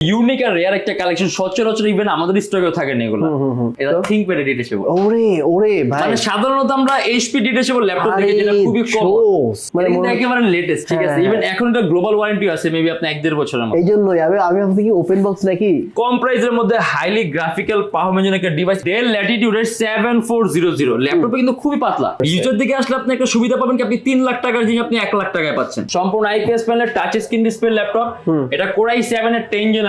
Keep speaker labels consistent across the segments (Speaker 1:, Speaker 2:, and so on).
Speaker 1: Unique আর rare একটা collection সচরাচর ইভেন আমাদের স্টকেও থাকে না এগুলো। এটা থিঙ্ক প্যাড ডিটেচেবল
Speaker 2: ওরে ওরে ভাই।
Speaker 1: মানে সাধারণত আমরা এইচপি ডিটেচেবল ল্যাপটপ দেখি যেটা খুবই কম
Speaker 2: মানে
Speaker 1: মনে- একেবারে লেটেস্ট ঠিক আছে?
Speaker 2: হ্যাঁ,
Speaker 1: ইভেন এখন এটা গ্লোবাল ওয়ারেন্টি আছে মেবি আপনি এক দেড় বছরের মতো।
Speaker 2: এই জন্যই আমি আমি ভাবছি কি ওপেন বক্স নাকি?
Speaker 1: কম প্রাইসের মধ্যে হাইলি গ্রাফিক্যাল পারফরমেন্স একটা ডিভাইস ডেল ল্যাটিটিউডের জিরো জিরো ল্যাপটপে কিন্তু খুবই পাতলা। ইউজের দিকে আসলে আপনি একটা সুবিধা পাবেন কি আপনি তিন লাখ টাকার জিনিস আপনি এক লাখ টাকায় পাচ্ছেন। সম্পূর্ণ আইপিএস প্যানেলের টাচ স্ক্রিন ডিসপ্লে ল্যাপটপ এটা কোরাই সেভেন এর টেন জেনারেশন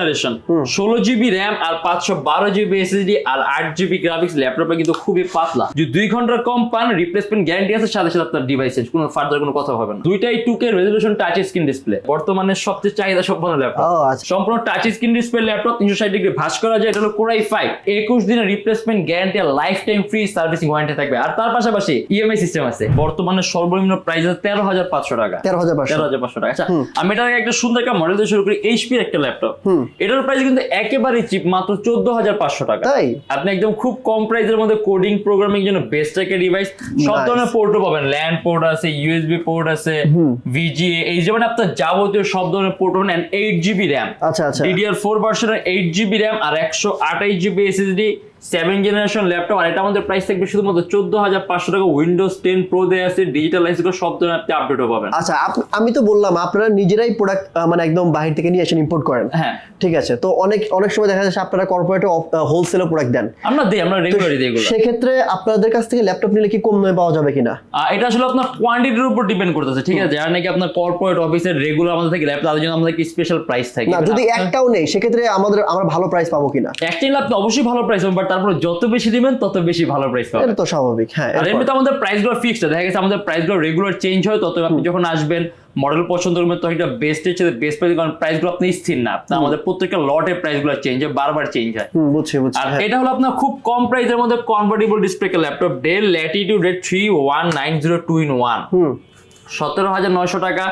Speaker 1: ষোলো জিবি র্যাম আর পাঁচশো বারো জিবি এসএসডি আর আট জিবি গ্রাফিক্স ল্যাপটপে কিন্তু খুবই পাতলা। যদি দুই ঘণ্টার কম পান রিপ্লেসমেন্ট গ্যারান্টি আছে সাথে সাথে আপনার ডিভাইস চেঞ্জ কোনো ফার্দার কোনো কথা হবে না। দুইটাই two K resolution touch screen display বর্তমানে সবচেয়ে চাহিদা সম্পন্ন ল্যাপটপ
Speaker 2: আচ্ছা।
Speaker 1: সম্পূর্ণ টাচ স্ক্রিন ডিসপ্লে ল্যাপটপ তিনশো ষাট ডিগ্রি ভাস করা যায় এটা হলো কোরাই ফাইভ একুশ দিনের রিপ্লেসমেন্ট গ্যারান্টি আর life time free servicing warranty থাকবে। আর তার পাশাপাশি ইএমআই সিস্টেম আছে। বর্তমানে সর্বনিম্ন প্রাইস আছে তেরো হাজার পাঁচশো টাকা।
Speaker 2: তেরো হাজার পাঁচশো।
Speaker 1: তেরো হাজার পাঁচশো টাকা। আচ্ছা আমি এটা একটা সুন্দর একটা মডেল দিয়ে শুরু করি এইচপির একটা ল্যাপটপ এটার প্রাইস কিন্তু একেবারে চিপ মাত্র চোদ্দ হাজার পাঁচশো টাকা।
Speaker 2: তাই?
Speaker 1: আপনি একদম খুব কম প্রাইসের মধ্যে কোডিং প্রোগ্রামিং জন্য বেস্ট একটা ডিভাইস সব ধরনের পোর্টও পাবেন। ল্যান্ড পোর্ট আছে ইউএসবি পোর্ট আছে ভিজিএ এই যে মানে আপনার যাবতীয় সব ধরনের পোর্ট পাবেন এইট জিবি র্যাম
Speaker 2: আচ্ছা আচ্ছা।
Speaker 1: ডিডিআর ফোর ভার্সনের এইট জিবি র্যাম আর একশো আঠাইশ GB SSD seven generation laptop আর এটা আমাদের প্রাইস থাকবে শুধুমাত্র চোদ্দ হাজার পাঁচশো টাকা। উইন্ডোজ টেন প্রো দেওয়া আছে ডিজিটালাইজ করে সব ধরনের আপনি আপডেটও পাবেন।
Speaker 2: আচ্ছা আমি তো বললাম আপনারা নিজেরাই প্রোডাক্ট মানে একদম বাহির থেকে নিয়ে আসেন ইম্পোর্ট করেন।
Speaker 1: হ্যাঁ।
Speaker 2: ঠিক আছে তো অনেক অনেক সময় দেখা যাচ্ছে আপনারা কর্পোরেটে হোলসেলে প্রোডাক্ট দেন।
Speaker 1: আমরা দিই আমরা রেগুলারই দিই এগুলো।
Speaker 2: সেক্ষেত্রে আপনাদের কাছ থেকে ল্যাপটপ নিলে কি কম দামে পাওয়া যাবে কিনা?
Speaker 1: এটা আসলে আপনার কোয়ান্টিটির উপর ডিপেন্ড করতেছে ঠিক আছে? যারা নাকি আপনার কর্পোরেট অফিসের রেগুলার আমাদের থেকে ল্যাপটপ তাদের জন্য আমাদের কি স্পেশাল প্রাইস থাকে।
Speaker 2: না যদি একটাও নেই সেক্ষেত্রে আমাদের আমরা ভালো প্রাইস পাবো কিনা?
Speaker 1: একটা নিলে আপনি অবশ্যই ভালো প্রাইস পাবেন বাট তারপরে যত বেশি দিবেন তত বেশি ভালো প্রাইস পাবেন।
Speaker 2: এটা তো স্বাভাবিক হ্যাঁ
Speaker 1: আর এমনিতে আমাদের প্রাইসগুলো ফিক্সড দেখা গেছে আমাদের প্রাইসগুলো রেগুলার চেঞ্জ হয় তত আপনি যখন আসবেন মডেল পছন্দ করবেন তখন একটা বেস্টের সাথে বেস্ট প্রাইস কারণ প্রাইসগুলো আপনি স্থির না। আপনার আমাদের প্রত্যেকটা লটের প্রাইসগুলো চেঞ্জ হয় বারবার চেঞ্জ হয়।
Speaker 2: হুম, বুঝছি বুঝছি
Speaker 1: আর
Speaker 2: হ্যাঁ।
Speaker 1: এটা হলো আপনার খুব কম প্রাইসের মধ্যে convertible display laptop Dell Latitude three one nine zero two in one
Speaker 2: hmm.
Speaker 1: সতেরো হাজার নয়শো টাকা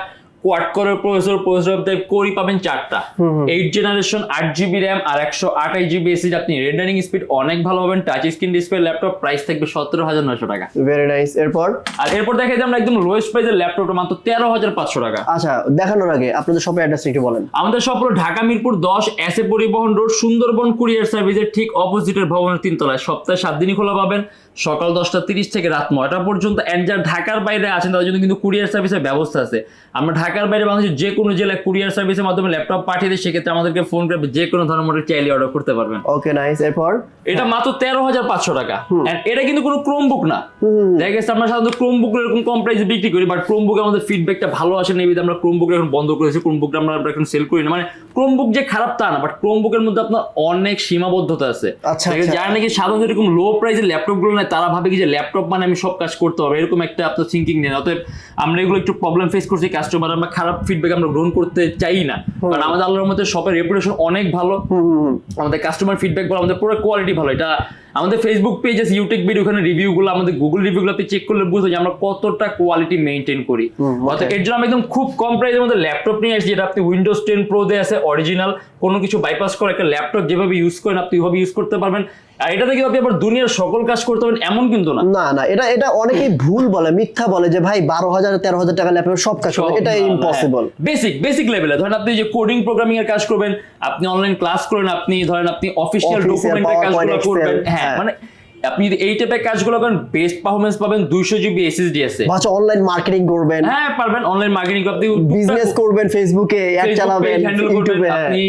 Speaker 1: quad processor processor type core i পাবেন চারটা। এইট জেনারেশন আট জিবি র্যাম আর একশো আঠাশ জিবি এসিড আপনি রেন্ডারিং স্পিড অনেক ভালো পাবেন touch screen display laptop price থাকবে সতেরো হাজার নয়শো টাকা।
Speaker 2: ভেরি নাইস এরপর?
Speaker 1: আর এরপর দেখা যায় আমরা একদম লোয়েস্ট প্রাইসের ল্যাপটপটা মাত্র তেরো হাজার পাঁচশো টাকা।
Speaker 2: আচ্ছা দেখানোর আগে আপনাদের শপের অ্যাড্রেস একটু বলেন।
Speaker 1: আমাদের সব হলো ঢাকা মিরপুর দশ এস এ পরিবহন রোড সুন্দরবন কুরিয়ার সার্ভিসের ঠিক অপোজিটের ভবনের তিনতলায়। সপ্তাহে সাত দিনই খোলা পাবেন সকাল দশটা তিরিশ থেকে রাত নয়টা পর্যন্ত। যারা ঢাকার বাইরে আছেন তাদের জন্য কিন্তু কুরিয়ার সার্ভিসের ব্যবস্থা আছে। আমরা ঢাকার বাইরে বাংলাদেশের যে কোনো জেলায় কুরিয়ার সার্ভিসের মাধ্যমে ল্যাপটপ পাঠিয়ে দিই সেক্ষেত্রে আমাদেরকে ফোন করে যে কোনো ধরনের মডেল চাইলে অর্ডার করতে পারবেন।
Speaker 2: ওকে নাইস এরপর?
Speaker 1: এটা মাত্র তেরো হাজার পাঁচশো টাকা। এটা কিন্তু কোনো ক্রোম বুক না দেখা গেছে আমরা সাধারণত ক্রোম বুক এরকম কম প্রাইসে বিক্রি করি বাট ক্রোম বুকে আমাদের ফিডব্যাকটা ভালো আসে না বিধায় আমরা ক্রোম বুক এখন বন্ধ করেছি ক্রোম বুকটা আমরা এখন সেল করি না। মানে ক্রোম বুক যে খারাপ তা না বাট ক্রোম বুকের মধ্যে আপনার অনেক সীমাবদ্ধতা আছে।
Speaker 2: আচ্ছা, আচ্ছা।
Speaker 1: যারা নাকি সাধারণত এরকম লো প্রাইসের ল্যাপটপগুলো নেয় তারা ভাবে কি যে ল্যাপটপ মানে আমি সব কাজ করতে হবে এরকম একটা আপনার থিঙ্কিং নেই। অতএব আমরা এগুলো একটু প্রবলেম ফেস করছি কাস্টমার আমরা খারাপ ফিডব্যাক আমরা গ্রহণ করতে চাই না। কারণ আমাদের আল্লাহর মধ্যে শপের রেপুটেশন অনেক ভালো। আমাদের কাস্টমার ফিডব্যাক বলো আমাদের পুরো কোয়ালিটি ভালো। এটা আমাদের ফেসবুক পেজ আছে ইউটিউব ভিডিও ওখানে রিভিউগুলো আমাদের গুগল রিভিউগুলো আপনি চেক করলে বুঝতে আমরা কতটা কোয়ালিটি মেনটেন করি। অর্থাৎ এর জন্য আমি একদম খুব কম প্রাইসের মধ্যে ল্যাপটপ নিয়ে আসছি যেটা আপনি উইন্ডোজ টেন প্রো দিয়ে আছে অরিজিনাল কোনো কিছু বাইপাস করে একটা ল্যাপটপ যেভাবে ইউজ করেন আপনি ওইভাবে ইউজ করতে পারবেন। আর এটাতে কিন্তু আপনি আবার দুনিয়ার সকল কাজ করতে পারবেন এমন কিন্তু না।
Speaker 2: না না এটা এটা অনেকেই ভুল বলে মিথ্যা বলে যে ভাই বারো হাজার তেরো হাজার টাকা ল্যাপটপ সব কাজ এটা ইম্পসিবল
Speaker 1: বেসিক বেসিক লেভেলে ধরেন আপনি যে কোডিং প্রোগ্রামিং এর কাজ করবেন আপনি অনলাইন ক্লাস করেন আপনি ধরেন আপনি অফিসিয়াল ডকুমেন্টের কাজগুলো করবেন। হ্যাঁ
Speaker 2: হ্যাঁ।
Speaker 1: মানে আপনি যদি এই টাইপের কাজগুলো করেন বেস্ট পারফরমেন্স পাবেন দুইশো জিবি এসএসডি আছে
Speaker 2: আচ্ছা অনলাইন মার্কেটিং করবেন।
Speaker 1: হ্যাঁ পারবেন অনলাইন মার্কেটিং আপনি
Speaker 2: বিজনেস করবেন ফেসবুকে অ্যাড চালাবেন ইউটিউবে হ্যাঁ।
Speaker 1: আপনি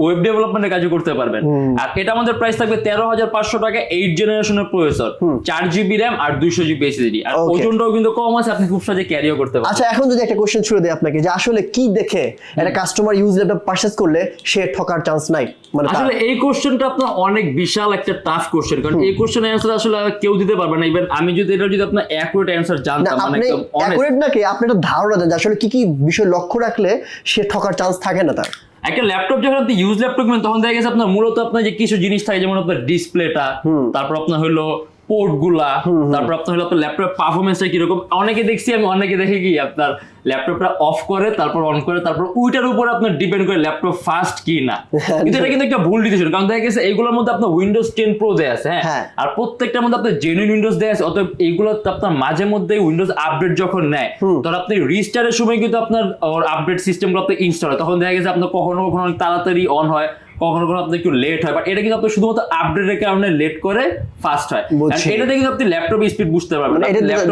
Speaker 1: ওয়েব ডেভেলপমেন্টের কাজও করতে পারবেন। আর এটা আমাদের প্রাইস থাকবে তেরো হাজার পাঁচশো টাকা এইট জেনারেশনের প্রসেসর চার জিবি র্যাম আর দুইশো জিবি এসএসডি আর ওজনটাও কিন্তু কম আছে আপনি খুব সহজে ক্যারিও করতে পারবেন।
Speaker 2: আচ্ছা এখন যদি একটা কোশ্চেন ছুড়ে দেয় আপনাকে যে আসলে কি দেখে একটা কাস্টমার ইউজ ল্যাপটপ পারচেজ করলে সে ঠকার চান্স নাই? মানে
Speaker 1: আসলে এই কোশ্চেনটা আপনার অনেক বিশাল একটা টাফ কোশ্চেন কারণ এই কোশ্চেনের অ্যান্সার আসলে কেউ দিতে পারবে না। ইভেন আমি যদি এটা যদি আপনার অ্যাকুরেট অ্যান্সার জানতাম মানে একদম honest,
Speaker 2: অ্যাকুরেট নাকি আপনি একটা ধারণা দেন যে আসলে কি কি বিষয় লক্ষ্য রাখলে সে ঠকার চান্স থাকে না তার?
Speaker 1: একটা ল্যাপটপ যখন আপনি ইউজ ল্যাপটপ তখন দেখা গেছে আপনার মূলত আপনার যে কিছু জিনিস থাকে যেমন আপনার ডিসপ্লেটা তারপর আপনার হলো পোর্টগুলা তারপর আপনার হলো আপনার ল্যাপটপ পারফরমেন্সটা কীরকম অনেকে দেখছি আমি অনেকে দেখে কি আপনার ল্যাপটপটা অফ করে তারপর অন করে তারপর ওইটার উপর আপনার ডিপেন্ড করে ল্যাপটপ ফাস্ট কি না কিন্তু এটা কিন্তু একটা ভুল ডিসিশন কারণ দেখা গেছে এইগুলোর মধ্যে আপনার উইন্ডোজ টেন প্রো দেয়া আছে হ্যাঁ?
Speaker 2: হ্যাঁ।
Speaker 1: আর প্রত্যেকটার মধ্যে আপনার জেনুইন উইন্ডোজ দেয়া আছে অতএব এইগুলো আপনার মাঝে মধ্যে উইন্ডোজ আপডেট যখন নেয় তখন আপনি রিস্টারের সময় কিন্তু আপনার আপডেট সিস্টেমগুলো আপনার ইনস্টল হয়। তখন দেখা গেছে আপনার কখনো কখনো অনেক তাড়াতাড়ি অন হয় কখনো কখনো আপনার একটু লেট হয় বাট এটা কিন্তু আপনার শুধুমাত্র আপডেটের কারণে লেট করে ফাস্ট হয়। এটাতে কিন্তু আপনি ল্যাপটপে স্পিড বুঝতে পারবেন
Speaker 2: মানে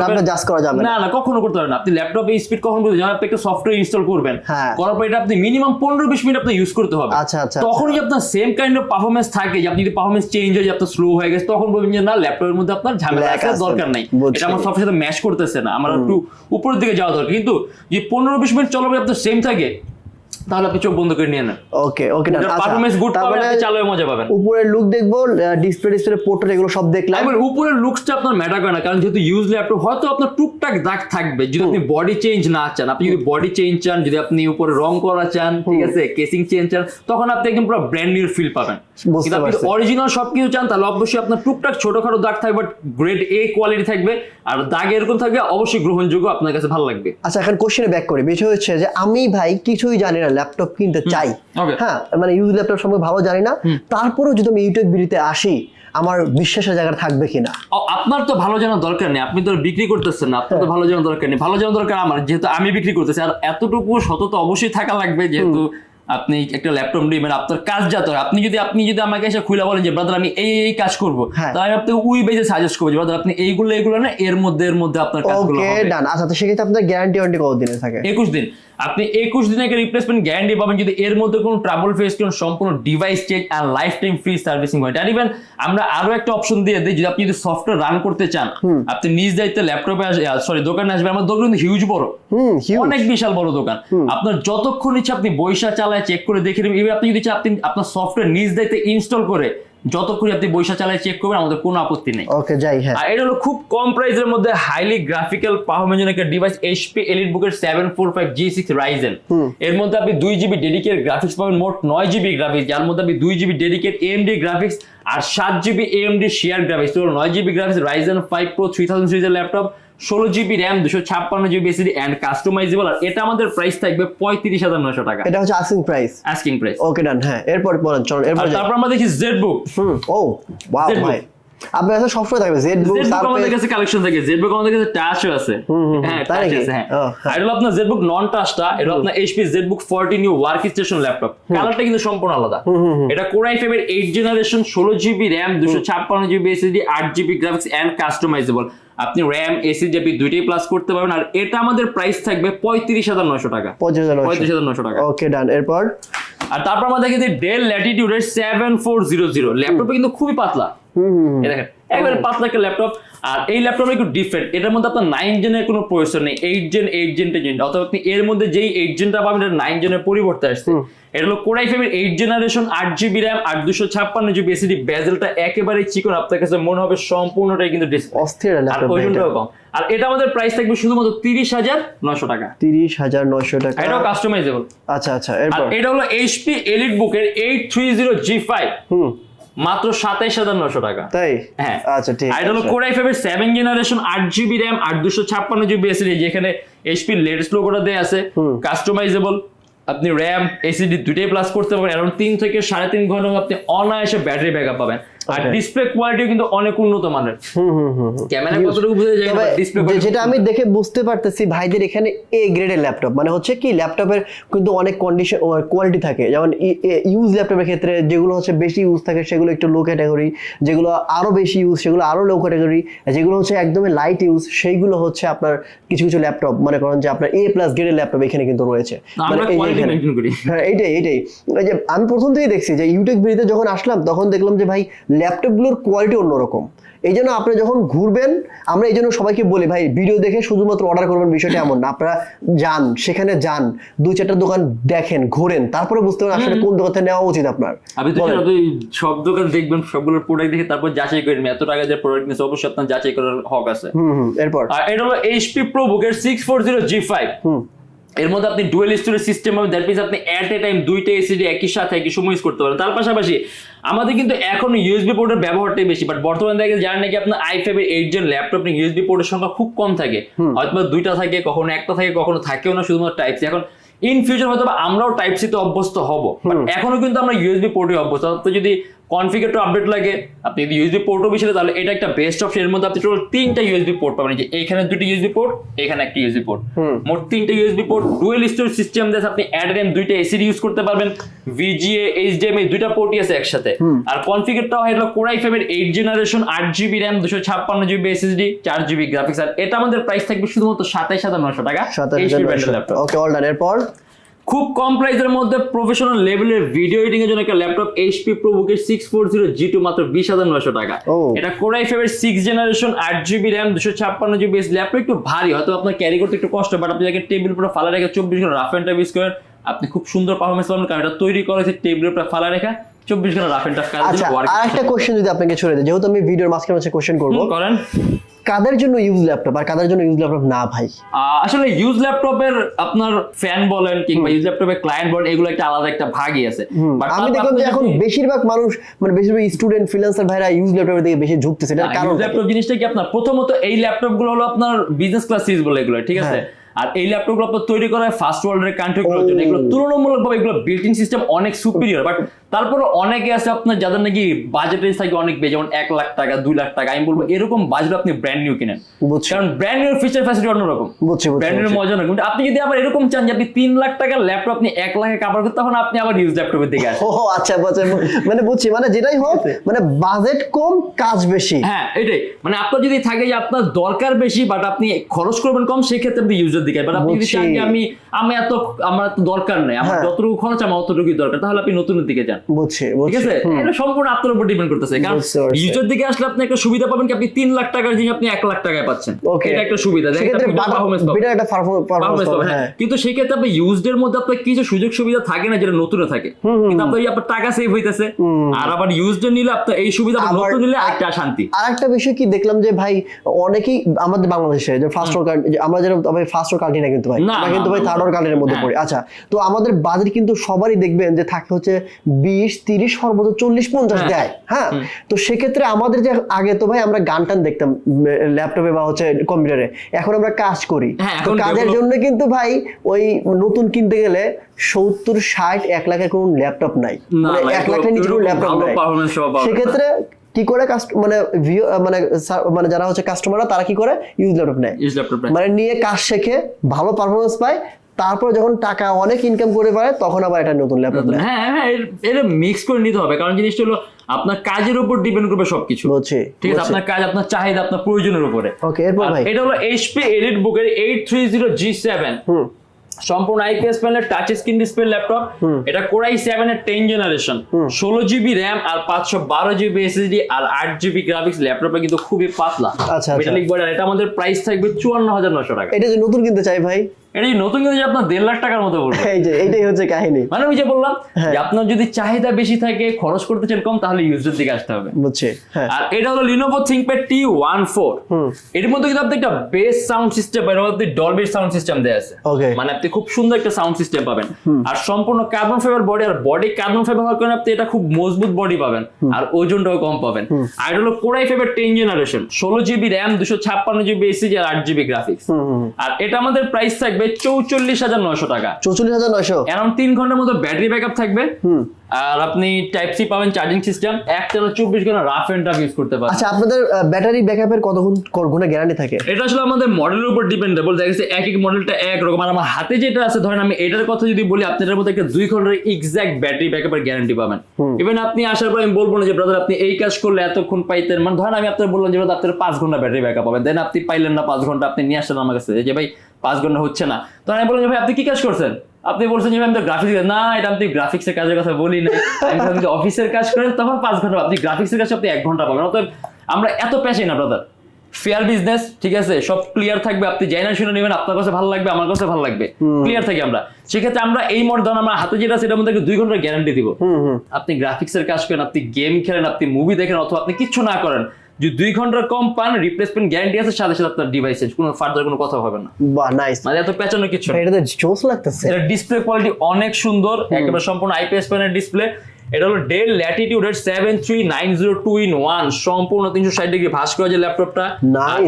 Speaker 1: আপনি
Speaker 2: এটা জাজ করা যাবে না।
Speaker 1: না না কখনো করতে পারবেন আপনি ল্যাপটপে স্পিড কখন বুঝবেন যখন আপনি একটা সফটওয়্যার ইনস্টল করবেন
Speaker 2: হ্যাঁ।
Speaker 1: করার পর এটা আপনি মিনিমাম পনেরো বিশ মিনিট আপনি ইউজ করতে হবে।
Speaker 2: আচ্ছা, আচ্ছা,
Speaker 1: তখন যদি আপনার সেম কাইন্ড অফ পারফরমেন্স থাকে যে আপনি যদি পারফরমেন্স চেঞ্জ হয়ে যায় আপনার স্লো হয়ে গেছে তখন বলবেন যে না ল্যাপটপের মধ্যে আপনার ঝামেলা আসার। দরকার নাই। এটা আমার সফটওয়্যার সাথে ম্যাচ করতেছে না। আমার একটু উপরের দিকে যাওয়া দরকার। কিন্তু যে পনেরো বিশ মিনিট চলাবে আপনার সেম থাকে তাহলে আপনি চোখ বন্ধ করে নিয়ে নেন।
Speaker 2: ওকে ওকে ডান
Speaker 1: গুড
Speaker 2: মানে
Speaker 1: মজা পাবেন।
Speaker 2: উপরের লুক দেখব ডিসপ্লে ডিসপ্লে পোর্ট্রেট এগুলো সব দেখলাম।
Speaker 1: এবার উপরের লুকসটা আপনার ম্যাটার করে না কারণ যেহেতু ইউজ ল্যাপটপ হয়তো আপনার টুকটাক দাগ থাকবে। যদি আপনি বডি চেঞ্জ না চান আপনি যদি বডি চেঞ্জ চান যদি আপনি উপরে রং করা চান ঠিক আছে কেসিং চেঞ্জ চান তখন আপনি একদম পুরো ব্র্যান্ড নিউ ফিল পাবেন। কিন্তু আপনি। অরিজিনাল সবকিছু চান তাহলে অবশ্যই আপনার টুকটাক ছোটখাটো দাগ থাকবে বাট গ্রেড এ কোয়ালিটি থাকবে আর দাগ এরকম থাকবে অবশ্যই গ্রহণযোগ্য আপনার কাছে ভালো লাগবে।
Speaker 2: আচ্ছা এখন কোশ্চেনে ব্যাক করি। বিষয় হচ্ছে যে আমি ভাই কিছুই জানি না ল্যাপটপ কিনতে চাই। হ্যাঁ মানে ইউজ ল্যাপটপ সম্পর্কে ভালো জানি না। তারপরেও যদি আমি ইউটিউব ভিডিওতে আসি আমার বিশ্বাসের জায়গা থাকবে কিনা?
Speaker 1: আপনার তো ভালো জানার দরকার নেই। আপনি তো বিক্রি করতেছেন না। আপনার তো ভালো জানার দরকার নেই। ভালো জানার দরকার আমার যেহেতু আমি বিক্রি করতেছি। আর এতটুকু সততা অবশ্যই থাকা লাগবে যেহেতু আপনি একটা ল্যাপটপ নেবেন আপনার কাজ যাতে হয়। আপনি যদি আপনি যদি আমাকে এসে খুলে বলেন যে ব্রাদার আমি এই এই কাজ করব
Speaker 2: হ্যাঁ।
Speaker 1: তাহলে আমি আপনাকে উই বেজে সাজেস্ট করব ব্রাদার আপনি এইগুলো এইগুলো না এর মধ্যে এর মধ্যে আপনার কাজগুলো
Speaker 2: ওকে ডান আচ্ছা তো সেক্ষেত্রে আপনার গ্যারান্টি ওয়ারেন্টি কত দিনে থাকে?
Speaker 1: একুশ দিন। আপনি একুশ দিন একটা রিপ্লেসমেন্ট গ্যারান্টি পাবেন যদি এর মধ্যে কোনো ট্রাবল ফেস করেন সম্পূর্ণ ডিভাইস চেক আর লাইফ টাইম ফ্রি সার্ভিসিং হয় আর ইভেন আমরা আরও একটা অপশন দিয়ে দিই যদি আপনি যদি সফটওয়্যার রান করতে চান আপনি নিজ দায়িত্বে ল্যাপটপে সরি দোকানে আসবেন। আমার দোকান কিন্তু হিউজ বড়। অনেক বিশাল বড় দোকান। আপনার যতক্ষণ ইচ্ছে আপনি বৈশা চালায় চেক করে দেখে নেবেন। এবার আপনি যদি চান আপনি আপনার সফটওয়্যার নিজ দায়িত্বে ইনস্টল করে যতক্ষণ আপনি বৈশা চালায় চেক করবেন আমাদের কোনো আপত্তি নেই।
Speaker 2: ওকে যাই হ্যাঁ।
Speaker 1: আর এটা হলো খুব কম প্রাইসের মধ্যে হাইলি গ্রাফিক্যাল পারফরমেন্স একটা ডিভাইস এইচপি এলিট বুকের seven four five G six Ryzen এর মধ্যে আপনি দুই জিবি ডেডিকেট গ্রাফিক্স পাবেন মোট নয় জিবি গ্রাফিক্স যার মধ্যে আপনি দুই জিবি ডেডিকেট এএমডি গ্রাফিক্স আর সাত জিবি এএমডি শেয়ার গ্রাফিক্স তো নয় GB graphics Ryzen five pro three thousand সিরিজের ল্যাপটপ ষোলো জিবি র্যাম দুশো ছাপ্পান্ন জিবি এসিডি অ্যান্ড কাস্টমাইজেবল আর এটা আমাদের প্রাইস থাকবে পঁয়ত্রিশ হাজার নশো টাকা।
Speaker 2: এটা হচ্ছে asking price
Speaker 1: asking price
Speaker 2: okay done হ্যাঁ এরপর বলেন চলুন এরপর
Speaker 1: তারপর আমরা দেখি জেড বুক
Speaker 2: হুম ও ওয়াও ভাই। আপনার কাছে সবসময় থাকবে জেড বুক
Speaker 1: আমাদের কাছে কালেকশন থাকে জেডবুক আমাদের কাছে টাচও আছে। হ্যাঁ
Speaker 2: তাই
Speaker 1: আছে হ্যাঁ।
Speaker 2: হ্যাঁ।
Speaker 1: এটা হলো আপনার জেডবুক নন টাচটা এটা আপনার HP ZBook 14 new workstation laptop কালারটা কিন্তু সম্পূর্ণ আলাদা। এটা কোরাই ফাইভের 8 generation 16 GB RAM 256 GB SSD 8 GB graphics and customizable আপনি র্যাম এসি জেপি দুইটাই প্লাস করতে পারবেন আর এটা আমাদের প্রাইস থাকবে 35900 টাকা।
Speaker 2: পঁচিশ হাজার
Speaker 1: 35900 টাকা।
Speaker 2: ওকে ডান এরপর?
Speaker 1: আর তারপর আমরা দেখি যে ডেল ল্যাটিটিউডের 7400 ল্যাপটপটা কিন্তু খুবই পাতলা।
Speaker 2: হুম হুম হুম।
Speaker 1: এই দেখেন একবারে পাতলা একটা ল্যাপটপ আর এই ল্যাপটপটা একটু ডিফারেন্ট এটার মধ্যে আপনার নাইন জেনের কোনো প্রয়োজন নেই eight gen eight gen ten gen অথবা আপনি এর মধ্যে যেই এইট জেনটা পাবেন এটা নাইন জেনের পরিবর্তে আসছে। এটা হলো কোরাই ফাইভের এইট জেনারেশন আট জিবি র্যাম আর দুশো ছাপ্পান্ন জিবি এসিডি বেজেলটা একেবারে চিকন আপনার কাছে মনে হবে সম্পূর্ণটাই কিন্তু
Speaker 2: অস্থির
Speaker 1: আর ওজনটাও কম আর এটা আমাদের প্রাইস থাকবে শুধুমাত্র তিরিশ হাজার নশো টাকা।
Speaker 2: তিরিশ হাজার নয়শো টাকা।
Speaker 1: এটাও কাস্টমাইজেবল
Speaker 2: আচ্ছা আচ্ছা
Speaker 1: এটা হলো এইচপি এলিট বুকের eight three zero G five
Speaker 2: হুম।
Speaker 1: মাত্র সাতাইশ হাজার নশো টাকা।
Speaker 2: তাই?
Speaker 1: হ্যাঁ।
Speaker 2: আচ্ছা ঠিক
Speaker 1: আর হলো কোরাই ফাইভের সেভেন জেনারেশন আট জিবি র্যাম আর দুশো ছাপ্পান্ন জিবি এসিডি যেখানে এইচপি লেটেস্ট লোগোটা দেয়া আছে। কাস্টমাইজেবল আপনি র্যাম এসিডি দুটাই প্লাস করতে পারেন। অ্যারাউন্ড তিন থেকে সাড়ে তিন ঘণ্টা আপনি অনায়াসে ব্যাটারি ব্যাকআপ পাবেন। আর ডিসপ্লে কোয়ালিটি কিন্তু অনেক উন্নত মানের। ক্যামেরা কতটুকু বুঝে যায়? ডিসপ্লে
Speaker 2: যেটা আমি দেখে বুঝতে পারতেছি ভাইদের এখানে এ গ্রেডের ল্যাপটপ মানে হচ্ছে কি ল্যাপটপের কিন্তু অনেক কন্ডিশন কোয়ালিটি থাকে। যেমন ইউজ ল্যাপটপের ক্ষেত্রে যেগুলো হচ্ছে বেশি ইউজ থাকে সেগুলো একটু লো ক্যাটাগরি যেগুলো আরও বেশি ইউজ সেগুলো আরও লো ক্যাটাগরি যেগুলো হচ্ছে একদমই লাইট ইউজ সেইগুলো হচ্ছে আপনার কিছু কিছু ল্যাপটপ মনে করেন যে আপনার এ প্লাস গ্রেডের ল্যাপটপ এখানে কিন্তু রয়েছে।
Speaker 1: করি।
Speaker 2: হ্যাঁ এইটাই এইটাই। যে আমি প্রথম থেকেই দেখছি যে ইউটিউব ভিডিওতে যখন আসলাম তখন দেখলাম যে ভাই ল্যাপটপগুলোর কোয়ালিটি অন্যরকম। এই জন্য আপনি যখন ঘুরবেন আমরা এই জন্য সবাইকে বলি ভাই ভিডিও দেখে শুধুমাত্র অর্ডার করবেন বিষয়টা এমন না। আপনারা যান সেখানে যান দুই চারটা দোকান দেখেন ঘোরেন তারপরে বুঝতে পারেন আসলে কোন দোকান থেকে নেওয়া উচিত আপনার।
Speaker 1: আপনি তো। সব দোকান দেখবেন সবগুলোর প্রোডাক্ট দেখে তারপর যাচাই করেন এত টাকা যে প্রোডাক্ট নিচ্ছে অবশ্যই আপনার যাচাই করার হক আছে।
Speaker 2: হুম এরপর?
Speaker 1: আর এটা হলো এইচপি প্রো বুকের six four zero G five
Speaker 2: হুম।
Speaker 1: এর মধ্যে আপনি ডুয়েল স্টোরেজ সিস্টেম পাবেন দ্যাট মিনস আপনি অ্যাট এ টাইম দুইটা এসিডি একই সাথে একই সময় ইউজ করতে পারেন। তার পাশাপাশি আমাদের কিন্তু এখন ইউএসবি পোর্টের ব্যবহারটাই বেশি বাট বর্তমানে দেখা যায় জানেন নাকি আপনার আই ফাইভের এইট জন ল্যাপটপ নিয়ে ইউএসবি পোর্টের সংখ্যা খুব কম থাকে। হয়তো দুইটা থাকে কখনো একটা থাকে কখনো থাকেও না শুধুমাত্র টাইপ সি এখন ইন ফিউচার হয়তো আমরাও টাইপ সি তে অভ্যস্ত হব বাট এখনও কিন্তু আমরা ইউএসবি পোর্টে অভ্যস্ত। তো যদি কনফিগার টু আপডেট লাগে। আপনি যদি ইউএসবি পোর্টও বেশি তাহলে এটা একটা বেস্ট অপশন এর মধ্যে আপনি টোটাল তিনটা ইউএসবি পোর্ট পাবেন। যে এখানে দুটি ইউএসবি পোর্ট এখানে একটা ইউএসবি পোর্ট মোট তিনটা USB port dual storage system দিয়ে আপনি অ্যাড দুইটা এসিডি ইউজ করতে পারবেন। ভিজিএ এইচডিএমআই দুইটা পোর্টই আছে একসাথে। আর কনফিগারটাও হলো কোরাই ফাইভের এইট জেনারেশন আট জিবি র্যাম দুশো ছাপ্পান্ন জিবি এসএসডি চার জিবি গ্রাফিক্স আর এটা আমাদের প্রাইস থাকবে শুধুমাত্র সাতাইশ হাজার নশো টাকা।
Speaker 2: ওকে অল ডান এরপর?
Speaker 1: খুব কম প্রাইসের মধ্যে প্রফেশনাল লেভেলের ভিডিও এডিং এর জন্য একটা laptop HP প্রোবুকের six four zero G two মাত্র বিশ হাজার নশো টাকা। এটা কোরাই ফাইভের সিক্স জেনারেশন আট জিবি র্যাম দুশো ছাপ্পান্ন জিবি ল্যাপটপ একটু ভারী হয়তো আপনার ক্যারি করতে একটু কষ্ট বাট আপনি যাকে টেবিল উপরে ফালা রেখে চব্বিশ ঘণ্টা রাফ অ্যান্ড টাফ ইউজ করেন। আপনি খুব সুন্দর পারফরমেন্স পাবেন কারণ এটা তৈরি করা হয়েছে টেবিলের উপরে ফালা রেখা চব্বিশ ঘণ্টা রাফ অ্যান্ড টাফ কাজের
Speaker 2: আচ্ছা আর একটা কোশ্চেন যদি আপনাকে ছড়ে দেয় যেহেতু আমি ভিডিওর মাঝখানে মাঝে কোশ্চেন করব।
Speaker 1: করেন।
Speaker 2: কাদের জন্য ইউজ ল্যাপটপ আর কাদের জন্য ইউজ ল্যাপটপ না ভাই?
Speaker 1: আসলে ইউজ ল্যাপটপের আপনার ফ্যান বলেন কিংবা ইউজ ল্যাপটপের ক্লায়েন্ট বলেন এগুলো একটা আলাদা একটা ভাগই আছে।
Speaker 2: আমি দেখলাম যে এখন বেশিরভাগ মানুষ মানে বেশিরভাগ স্টুডেন্ট ফ্রিল্যান্সার ভাইরা ইউজ ল্যাপটপের দিকে বেশি ঝুঁকতেছে এটা কারণ
Speaker 1: ল্যাপটপ জিনিসটা কি আপনার? প্রথমত এই ল্যাপটপগুলো হলো আপনার বিজনেস ক্লাস সিরিজ বলে এগুলো ঠিক আছে?
Speaker 2: হ্যাঁ।
Speaker 1: আর এই ল্যাপটপগুলো আপনার তৈরি করা হয় ফার্স্ট ওয়ার্ল্ডের কান্ট্রি গুলোর জন্য। এগুলো তুলনামূলকভাবে এগুলো বিল্ট সিস্টেম অনেক সুপিরিয়র বাট তারপরে অনেকে আছে আপনার যাদের নাকি বাজেট রেঞ্জ থাকে অনেক বেশি যেমন এক লাখ টাকা দুই লাখ টাকা আমি বলব এরকম বাজেট আপনি ব্র্যান্ড নিউ কিনেন। কারণ ব্র্যান্ড নিউ ফিচার ফ্যাসিলিটি অন্যরকম। ব্র্যান্ডের
Speaker 2: বুঝছি।
Speaker 1: মজা না কিন্তু আপনি যদি আবার এরকম চান যে আপনি তিন লাখ টাকার ল্যাপটপ আপনি এক লাখে কাভার করতে তখন আপনি আবার ইউজ ল্যাপটপের দিকে আসেন।
Speaker 2: ও আচ্ছা আচ্ছা মানে বুঝছি মানে যেটাই হোক মানে বাজেট কম কাজ বেশি।
Speaker 1: হ্যাঁ এটাই। মানে আপনার যদি থাকে যে আপনার দরকার বেশি বাট আপনি খরচ করবেন কম সেই ক্ষেত্রে আপনি ইউজের দিকে বাট আপনি যদি চান যে আমি আমি এত আমার এত দরকার নেই আমার
Speaker 2: হ্যাঁ।
Speaker 1: যতটুকু খরচ আমার অতটুকুই দরকার তাহলে আপনি নতুনের দিকে যান।
Speaker 2: বুঝছি
Speaker 1: ঠিক আছে? এটা সম্পূর্ণ আপনার উপর ডিপেন্ড করতেছে কারণ
Speaker 2: বুঝতে
Speaker 1: দিকে আসলে আপনি একটা সুবিধা পাবেন কি আপনি তিন লাখ টাকার জিনিস আপনি এক লাখ টাকায় পাচ্ছেন। এটা একটা সুবিধা দেখেন। কিন্তু সেই ক্ষেত্রে আপনি ইউজড এর মধ্যে আপনার কিছু সুযোগ সুবিধা থাকে না যেটা নতুনে থাকে। কিন্তু আপনার আপনার টাকা সেভ হইতেছে। আর আবার ইউজড এর নিলে আপনার এই সুবিধা নতুন নিলে একটা শান্তি।
Speaker 2: আর একটা বিষয় কি দেখলাম যে ভাই অনেকেই আমাদের বাংলাদেশে যে ফার্স্ট ওর আমরা যেন ভাই ওর কান্ট্রি না কিন্তু ভাই। আমরা কিন্তু ভাই থার্ড কান্ট্রির মধ্যে
Speaker 1: হ্যাঁ।
Speaker 2: পড়ি। আচ্ছা তো আমাদের বাজেট কিন্তু সবারই দেখবেন যে থাকে হচ্ছে বিশ তিরিশ সর্বোচ্চ চল্লিশ পঞ্চাশ
Speaker 1: হ্যাঁ।
Speaker 2: দেয়। হ্যাঁ? তো সেক্ষেত্রে আমাদের যে আগে তো ভাই আমরা গান টান দেখতাম ল্যাপটপে বা হচ্ছে কম্পিউটারে। এখন আমরা কাজ করি।
Speaker 1: হ্যাঁ,
Speaker 2: তো কাজের জন্য কিন্তু ভাই ওই নতুন কিনতে গেলে সত্তর ষাট এক লাখের কোনো ল্যাপটপ নাই। মানে এক লাখের নিচে কোনো ল্যাপটপ নাই। সেক্ষেত্রে কি করে মানে ভিউ মানে মানে যারা হচ্ছে কাস্টমাররা তারা কি করে? ইউজ ল্যাপটপ নেয়।
Speaker 1: ইউজ ল্যাপটপ
Speaker 2: মানে নিয়ে কাজ শেখে ভালো পারফরমেন্স পায় তারপর যখন টাকা অনেক ইনকাম করে পারে তখন আবার এটা নতুন ল্যাপটপ নেয়।
Speaker 1: হ্যাঁ হ্যাঁ এটা মিক্স করে নিতে হবে। কারণ জিনিসটা হলো আপনার কাজের উপর ডিপেন্ড করবে সবকিছু।
Speaker 2: বুঝছি
Speaker 1: ঠিক আছে? আপনার কাজ আপনার চাহিদা আপনার প্রয়োজনের উপরে।
Speaker 2: ওকে এরপর ভাই।
Speaker 1: এটা হলো এইচপি এলিট বুকের eight three zero G seven
Speaker 2: হুম।
Speaker 1: সম্পূর্ণ আইপিএস প্যানেলের টাচ স্ক্রিন ডিসপ্লে ল্যাপটপ এটা কোরাই সেভেন এর টেন জেনারেশন ষোলো জিবি র্যাম আর পাঁচশো বারো জিবি এসএসডি আর আট জিবি গ্রাফিক্স ল্যাপটপে কিন্তু খুবই পাতলা।
Speaker 2: আচ্ছা।
Speaker 1: মেটালিক বর্ডার এটা আমাদের প্রাইস থাকবে চুয়ান্ন হাজার নশো টাকা।
Speaker 2: এটা যদি নতুন কিনতে চাই ভাই?
Speaker 1: এটা এই নতুন কিন্তু আপনার দেড় লাখ টাকার মতো পড়বে।
Speaker 2: এই যে এইটাই হচ্ছে কাহিনী।
Speaker 1: মানে আমি যে বললাম
Speaker 2: হ্যাঁ।
Speaker 1: যে আপনার যদি চাহিদা বেশি থাকে খরচ করতে চান কম তাহলে ইউজের দিকে আসতে হবে।
Speaker 2: বুঝছি হ্যাঁ।
Speaker 1: আর এটা হলো Lenovo ThinkPad T one four এর মধ্যে কিন্তু আপনি একটা বেস সাউন্ড সিস্টেম এর মধ্যে ডলবি সাউন্ড সিস্টেম আছে। মানে আপনি খুব সুন্দর একটা সাউন্ড সিস্টেম পাবেন। আর সম্পূর্ণ কার্বন ফাইবার বডি আর বডি কার্বন ফাইবার হওয়ার কারণে আপনি এটা খুব মজবুত বডি পাবেন আর ওজনটাও কম পাবেন। আর এটা হলো কোরাই ফাইবার টেন জেনারেশন ষোলো জিবি র্যাম দুশো ছাপ্পান্ন জিবি এসিজি আর আট জিবি গ্রাফিক্স আর এটা আমাদের প্রাইস থাকবে চৌচল্লিশ হাজার নয়শো টাকা।
Speaker 2: চৌচল্লিশ হাজার নয়শো?
Speaker 1: অ্যারাউন্ড তিন ঘণ্টার মতো ব্যাটারি ব্যাকআপ থাকবে। আর আপনি টাইপ সি পাবেন চার্জিং সিস্টেম একটানা চব্বিশ ঘণ্টা রাফ এন্ড টাফ ইউজ করতে পারবেন।
Speaker 2: আচ্ছা আপনাদের ব্যাটারি ব্যাকআপের কত গুণ গুণে গ্যারান্টি থাকে?
Speaker 1: এটা আসলে আমাদের মডেলের উপর ডিপেন্ডেবল দেখা গেছে এক এক মডেলটা এক রকম। আর আমার হাতে যেটা আছে ধরেন আমি এটার কথা যদি বলি আপনি এটার মধ্যে একটা দুই ঘণ্টার এক্সাক্ট ব্যাটারি ব্যাকআপের গ্যারান্টি পাবেন। ইভেন আপনি আসার পর আমি বলব না যে ব্রাদার আপনি এই কাজ করলে এতক্ষণ পাইতেন। মানে ধরেন আমি আপনার বললাম যে আপনার পাঁচ ঘণ্টা ব্যাটারি ব্যাকআপ পাবেন দেন আপনি পাইলেন না পাঁচ ঘণ্টা আপনি নিয়ে আসলেন আমার কাছে। যে ভাই পাঁচ ঘণ্টা হচ্ছে না। তখন আমি বললাম যে ভাই আপনি কি কাজ করছেন? আপনি বলছেন যে আমি তো গ্রাফিক্স না এটা আপনি গ্রাফিক্সের কাজের কথা বলি না বললাম অফিসের কাজ করেন তখন পাঁচ ঘণ্টা আপনি গ্রাফিক্সের কাজ আপনি এক ঘণ্টা পাবেন। অতএব আমরা এত পেশাই না ব্রাদার ফেয়ার বিজনেস ঠিক আছে? সব ক্লিয়ার থাকবে আপনি যাই না শুনে নেবেন আপনার কাছে ভালো লাগবে আমার কাছে ভালো লাগবে। ক্লিয়ার থাকি আমরা। সেক্ষেত্রে আমরা এই মড ধরুন আমার হাতে যেটা এটার মধ্যে দুই ঘণ্টার গ্যারান্টি দিব। আপনি গ্রাফিক্সের কাজ করেন আপনি গেম খেলেন আপনি মুভি দেখেন অথবা আপনি কিচ্ছু না করেন যদি দুই ঘণ্টার কম পান রিপ্লেসমেন্ট গ্যারান্টি আছে সাথে সাথে আপনার ডিভাইস কোনো ফার্দার কোনো কথা হবে না।
Speaker 2: বাহ নাইস
Speaker 1: মানে এত পেঁচানো কিছু না।
Speaker 2: এটাতে জোস লাগতেছে।
Speaker 1: এটা ডিসপ্লে কোয়ালিটি অনেক সুন্দর একেবারে সম্পূর্ণ আইপিএস প্যানেল ডিসপ্লে এটা হলো Dell ল্যাটিটিউডের seven three nine zero two in one সম্পূর্ণ তিনশো ষাট ডিগ্রি ভাস করা যে ল্যাপটপটা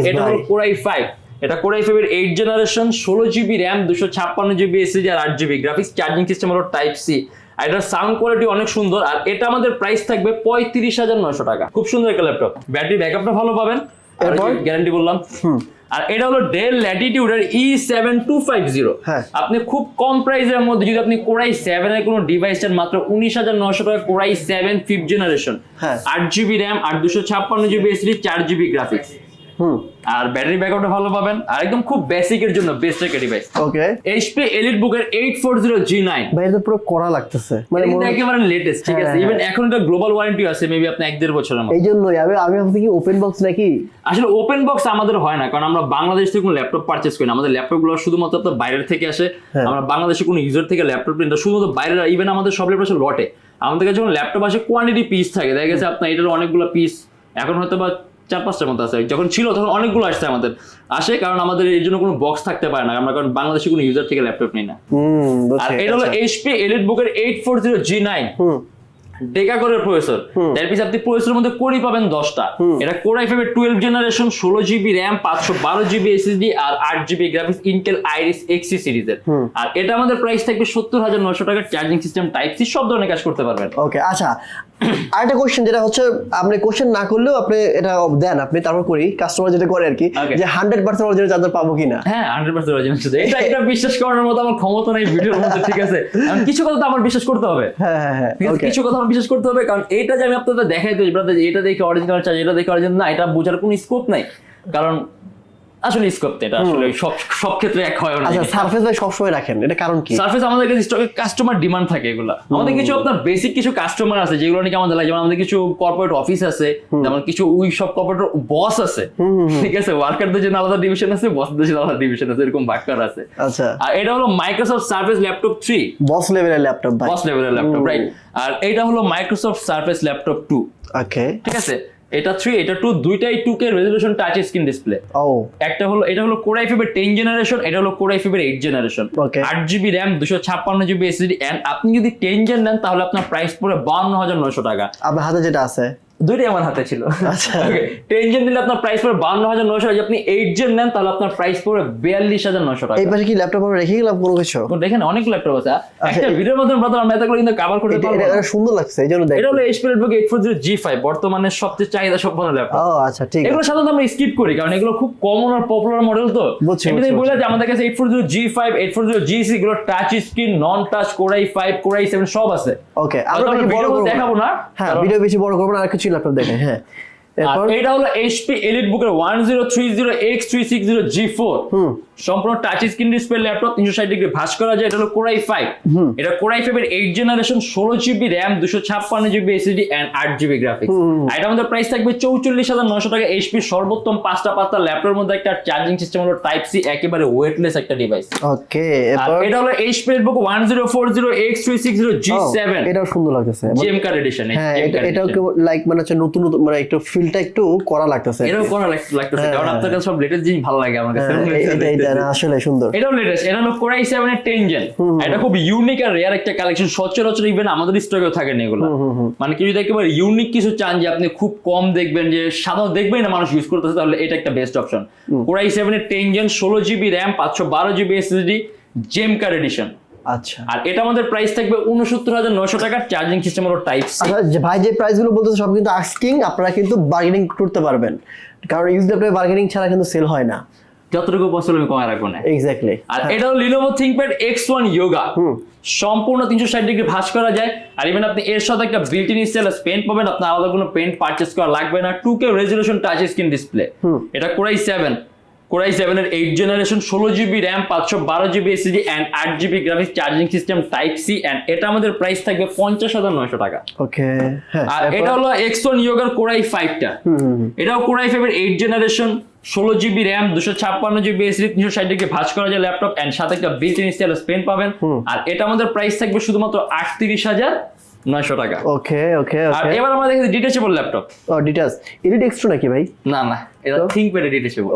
Speaker 1: এটা হলো। কোরাই ফাইভ এটা কোরাই ফাইভ এর এইট জেনারেশন ষোলো জিবি র্যাম দুশো ছাপ্পান্ন জিবি এসএসডি আর আট জিবি গ্রাফিক্স চার্জিং সিস্টেম হলো টাইপ সি আর এটার সাউন্ড কোয়ালিটি অনেক সুন্দর আর এটা আমাদের প্রাইস থাকবে পঁয়ত্রিশ হাজার নয়শো টাকা। খুব সুন্দর একটা ল্যাপটপ ব্যাটারি ব্যাকআপটা ভালো পাবেন
Speaker 2: এরপর?
Speaker 1: গ্যারান্টি বললাম। আর এটা হলো Dell Latitude ল্যাটিটিউডের E seven two five zero. আপনি খুব কম প্রাইসের মধ্যে যদি আপনি কোরাই সেভেন এর কোনো ডিভাইস চান মাত্র উনিশ হাজার নশো টাকা core i seven fifth generation. আট জিবি র্যাম আর দুশো ছাপ্পান্ন জিবি এসডি চার জিবি গ্রাফিক্স আর ব্যাটারি ব্যাকআপটা ভালো পাবেন। আর একদম খুব বেসিক এর জন্য বেস্ট একটা device
Speaker 2: okay
Speaker 1: HP Elite zero G nine
Speaker 2: ভাই এটা পুরো করা লাগতেছে। মানে এটা
Speaker 1: একেবারে লেটেস্ট ঠিক আছে?
Speaker 2: হ্যাঁ,
Speaker 1: ইভেন এখন এটা গ্লোবাল ওয়ারেন্টি আছে মেবি আপনি এক দেড় বছরের মতো।
Speaker 2: এই জন্যই আমি আমি ভাবছি কি ওপেন বক্স নাকি?
Speaker 1: আসলে ওপেন বক্স আমাদের হয় না কারণ আমরা বাংলাদেশ থেকে কোনো ল্যাপটপ পারচেস করি না। আমাদের ল্যাপটপগুলো শুধুমাত্র আপনার বাইরের থেকে আসে।
Speaker 2: হ্যাঁ।
Speaker 1: আমরা বাংলাদেশে কোনো ইউজার থেকে ল্যাপটপ কিনতে শুধুমাত্র বাইরের ইভেন আমাদের সব ল্যাপটপ লটে আমাদের কাছে যখন ল্যাপটপ আসে কোয়ান্টিটি পিস থাকে। দেখা গেছে আপনার এটার অনেকগুলো পিস এখন হয়তো বা চার পাঁচটার মতো আছে। যখন ছিল তখন অনেকগুলো আসছে আমাদের। আসে কারণ আমাদের এর জন্য কোনো বক্স থাকতে পারে না। আমরা কারণ বাংলাদেশে কোনো ইউজার থেকে ল্যাপটপ নিই না। আর এটা হলো। এইচপি এলিট বুকের eight four zero G nine deca core processor এর পিছনে আপনি প্রসেসরের মধ্যে কোরই পাবেন দশটা। এটা কোর আই ফাইভের টুয়েলভ জেনারেশন ষোলো জিবি র্যাম পাঁচশো বারো জিবি এসএসডি আর আট GB graphics Intel Iris Xe সিরিজের আর এটা আমাদের প্রাইস থাকবে সত্তর হাজার নশো টাকার চার্জিং সিস্টেম টাইপ সি সব ধরনের কাজ করতে পারবেন।
Speaker 2: ওকে আচ্ছা। আরেকটা কোশ্চেন যেটা হচ্ছে আপনি কোশ্চেন না করলেও আপনি এটা দেন আপনি তারপর করি। কাস্টমার যেটা করে আর কি যে হান্ড্রেড পার্সেন্ট অরিজিনাল চার্জার পাবো কিনা।
Speaker 1: হ্যাঁ হান্ড্রেড পার্সেন্ট অরিজিনাল এটা এটা বিশ্বাস করার মতো আমার ক্ষমতা নেই ভিডিওর মধ্যে ঠিক আছে? কিছু কথা তো আমার বিশ্বাস করতে হবে।
Speaker 2: হ্যাঁ হ্যাঁ হ্যাঁ
Speaker 1: কিছু কথা আমার বিশ্বাস করতে হবে কারণ এইটা যে আমি আপনাদের দেখাই দিই ব্রাদার এটা দেখে অরিজিনাল চার্জ এটা দেখে অরিজিনাল না এটা বোঝার কোনো স্কোপ নাই। কারণ আসলে স্কোপ এটা আসলে সব সব ক্ষেত্রে এক হয় না
Speaker 2: আচ্ছা সারফেস ভাই সবসময় রাখেন এটা কারণ কি?
Speaker 1: সার্ফেস আমাদের কাছে স্টকে কাস্টমার ডিমান্ড থাকে এগুলো। আমাদের কিছু আপনার বেসিক কিছু কাস্টমার আছে যেগুলো নাকি আমাদের লাগে যেমন আমাদের কিছু কর্পোরেট অফিস আছে যেমন কিছু ওই সব কর্পোরেট বস আছে। ঠিক আছে ওয়ার্কারদের জন্য আলাদা ডিভিশন আছে বসদের জন্য আলাদা ডিভিশন আছে এরকম ভাগ আছে।
Speaker 2: আচ্ছা।
Speaker 1: আর এটা হলো Microsoft Surface laptop three
Speaker 2: boss লেভেলের ল্যাপটপ ভাই।
Speaker 1: বস লেভেলের ল্যাপটপ রাইট আর এটা হলো Microsoft Surface laptop two
Speaker 2: okay
Speaker 1: ঠিক আছে? এটা থ্রি এটা টু দুইটাই two K resolution touch screen display
Speaker 2: ও।
Speaker 1: একটা হলো এটা হলো কোরাই ফিবের টেন জেনারেশন এটা হলো কোরাই ফিবের এইট জেনারেশন. আট জিবি র্যাম দুশো ছাপ্পান্ন জিবি এসএসডি এন্ড আপনি যদি টেন জেন নেন তাহলে আপনার প্রাইস পড়ে বান্ন হাজার নয়শো টাকা।
Speaker 2: আপনার হাতে যেটা আছে?
Speaker 1: দুইটাই আমার হাতে ছিল।
Speaker 2: আচ্ছা।
Speaker 1: টেন জেন নিলে আপনার প্রাইস পড়ে বান্ন হাজার টাকা যদি আপনি এইট জেন নেন তাহলে আপনার প্রাইস পড়ে বিয়াল্লিশ হাজার নয়শো টাকা।
Speaker 2: এই পাশে কি ল্যাপটপ আমরা রেখে গেলাম কোনো কিছু?
Speaker 1: দেখেন অনেক ল্যাপটপ আছে। একটা ভিডিওর মধ্যে ব্রাদার আমরা এতগুলো কিন্তু কভার করতে পারব
Speaker 2: এটা- সুন্দর লাগছে এই জন্য
Speaker 1: এটা হলো HP রেডবুক eight four zero G five বর্তমানে সবচেয়ে চাহিদা সম্পন্ন ল্যাপটপ
Speaker 2: ও আচ্ছা ঠিক
Speaker 1: এগুলো সাধারণত আমরা স্কিপ করি কারণ এগুলো খুব কমন আর পপুলার মডেল তো।
Speaker 2: বুঝছি,
Speaker 1: বলে যে আমাদের কাছে eight four zero G five eight four zero G এগুলো touch screen non touch core i five core i seven সব আছে।
Speaker 2: ওকে আমরা বড়
Speaker 1: দেখাবো না,
Speaker 2: হ্যাঁ ভিডিও বেশি বড় করব না আর কিছু ল্যাপটপ দেখেন হ্যাঁ।
Speaker 1: এটা হলো এইচপি এলিট বুকের one zero three zero X three six zero G four সম্পূর্ণ টাচ স্ক্রিন ডিসপ্লে ল্যাপটপ তিনশো ষাট ডিগ্রি ভাস করা যায়। এটা হলো কোরাই ফাইভ এটা কোরাই ফাইভ এর এইট জেনারেশন ষোলো জিবি র্যাম দুশো ছাপ্পান্ন জিবি এসিডি অ্যান্ড আট জিবি গ্রাফিক্স আর এটা আমাদের প্রাইস থাকবে চৌচল্লিশ হাজার নশো টাকা এইচপি সর্বোত্তম পাঁচটা পাঁচটা ল্যাপটপের মধ্যে একটা চার্জিং সিস্টেম হলো টাইপ সি একেবারে ওয়েটলেস একটা ডিভাইস
Speaker 2: ওকে
Speaker 1: এটা হলো HP book one zero four zero X three six zero G seven
Speaker 2: এটাও সুন্দর লাগতেছে।
Speaker 1: জিএম কার্ড এডিশন
Speaker 2: হ্যাঁ এটা এটাও লাইক মানে হচ্ছে নতুন নতুন মানে একটু ফিলটা একটু করা লাগতেছে
Speaker 1: এটাও করা লাগতেছে
Speaker 2: হ্যাঁ,
Speaker 1: কারণ
Speaker 2: হ্যাঁ।
Speaker 1: আপনার কাছে সব লেটেস্ট জিনিস ভালো লাগে আমার কাছে।
Speaker 2: হ্যাঁ, এটা এটা আসলে সুন্দর।
Speaker 1: এটাও লেটেস্ট এটা হলো কোরাই সেভেন এর টেন এটা খুব ইউনিক আর রেয়ার একটা কালেকশন সচরাচর ইভেন আমাদের স্টকেও থাকে না এগুলো। মানে কেউ যদি একেবারে ইউনিক কিছু চান যে আপনি খুব কম দেখবেন যে দেখবেন না মানুষ ইউজ করতেছে তাহলে এটা একটা বেস্ট অপশন কোরাই এর টেন জেন ষোলো জিবি র্যাম পাঁচশো বারো জিবি এসএসডি জেম কার্ড এডিশন
Speaker 2: আচ্ছা।
Speaker 1: আর এটা আমাদের প্রাইস থাকবে উনসত্তর হাজার নশো টাকার চার্জিং সিস্টেম হলো টাইপ
Speaker 2: আচ্ছা ভাই যে প্রাইসগুলো বলতেছে সব কিন্তু আস্কিং আপনারা কিন্তু বার্গেনিং করতে পারবেন। কারণ ইউজ বার্গেনিং ছাড়া কিন্তু সেল হয় না।
Speaker 1: যতটুকু পসিবল আমি কমায় রাখব না।
Speaker 2: এক্স্যাক্টলি
Speaker 1: আর এটা হলো Lenovo ThinkPad X one Yoga সম্পূর্ণ তিনশো ষাট ডিগ্রি ভাঁজ করা যায়। আর ইভেন আপনি এর সাথে একটা বিল্ট ইন স্টাইলাস পেন্ট পাবেন আপনার আলাদা কোনো পেন্ট পারচেস করা লাগবে না। Two K resolution touch screen display এটা core i seven core i seven এর এইট জেনারেশন ষোলো জিবি র্যাম পাঁচশো বারো জিবি এসিডি অ্যান্ড আট GB graphics charging system type C and এটা আমাদের প্রাইস থাকবে পঞ্চাশ হাজার নয়শো টাকা।
Speaker 2: ওকে হ্যাঁ
Speaker 1: আর এটা হলো এক্স ওয়ান ইয়োগার কোরাই ফাইভটা এটাও কোরাই ফাইভের এইট জেনারেশন ষোলো জিবি র্যাম দুশো ছাপ্পান্ন জিবি এসডি তিনশো ষাট ডিগ্রি ভাঁজ করা যায় ল্যাপটপ অ্যান্ড সাথে একটা বিল্ট ইন স্টাইল পেন পাবেন আর এটা আমাদের প্রাইস থাকবে শুধুমাত্র আটত্রিশ হাজার নয়শো টাকা।
Speaker 2: ওকে ওকে
Speaker 1: আর এবার আমরা দেখি ডিটেচেবল ল্যাপটপ
Speaker 2: ও ডিটেলস এডিট এক্সট্রা নাকি ভাই?
Speaker 1: না না এটা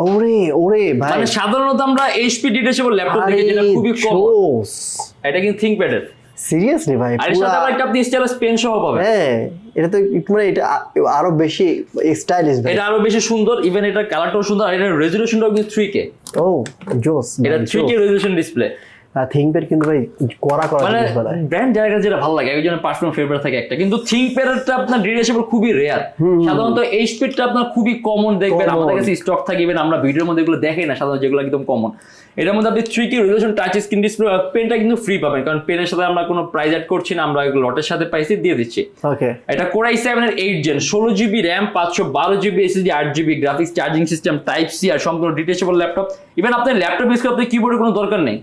Speaker 2: ওরে ওরে ভাই।
Speaker 1: মানে সাধারণত আমরা এইচপি ডিটেচেবল ল্যাপটপ
Speaker 2: আরে
Speaker 1: দেখি যেটা খুবই কম। এটা কিন্তু
Speaker 2: সিরিয়াসলি ভাই
Speaker 1: আর এর সাথে একটা আপনি স্টাইলাস পেন সহ পাবেন।
Speaker 2: হ্যাঁ। এটা তো মানে এটা আরও বেশি স্টাইলিশ ভাই।
Speaker 1: এটা আরও বেশি সুন্দর ইভেন এটা কালারটাও সুন্দর আর এটার রেজুলেশনটাও কিন্তু থ্রি কে
Speaker 2: ও জোস
Speaker 1: এটা three K resolution display
Speaker 2: ThinkPad কিন্তু ভাই করা করা
Speaker 1: মানে ব্র্যান্ড জায়গা যেটা ভালো লাগে একজনের পার্সোনাল ফেভারিট থাকে একটা। কিন্তু থিঙ্কপ্যাডটা আপনার ডিরেসেবল খুবই রেয়ার সাধারণত এই স্পিডটা আপনার খুবই কমন দেখবেন। আমাদের কাছে স্টক থাকে even আমরা ভিডিওর মধ্যে এগুলো দেখি না সাধারণত যেগুলো একদম কমন এটার মধ্যে আপনি থ্রি কি রেজলিউশন টাচ স্ক্রিন ডিসপ্লে পেনটা কিন্তু ফ্রি পাবেন। কারণ পেনের সাথে আমরা কোনো প্রাইস অ্যাড করছি না আমরা লটের সাথে পাইছি দিয়ে দিচ্ছি।
Speaker 2: ওকে
Speaker 1: এটা কোরাই সেভেন এর এইট জেন ষোলো জিবি র্যাম পাঁচশো বারো জিবি এসএসডি আট GB graphics charging system type C আর সম্পূর্ণ ডিটেচেবল ল্যাপটপ ইভেন আপনার ল্যাপটপ ইউজ আপনার কিবোর্ডের কোনো দরকার নেই।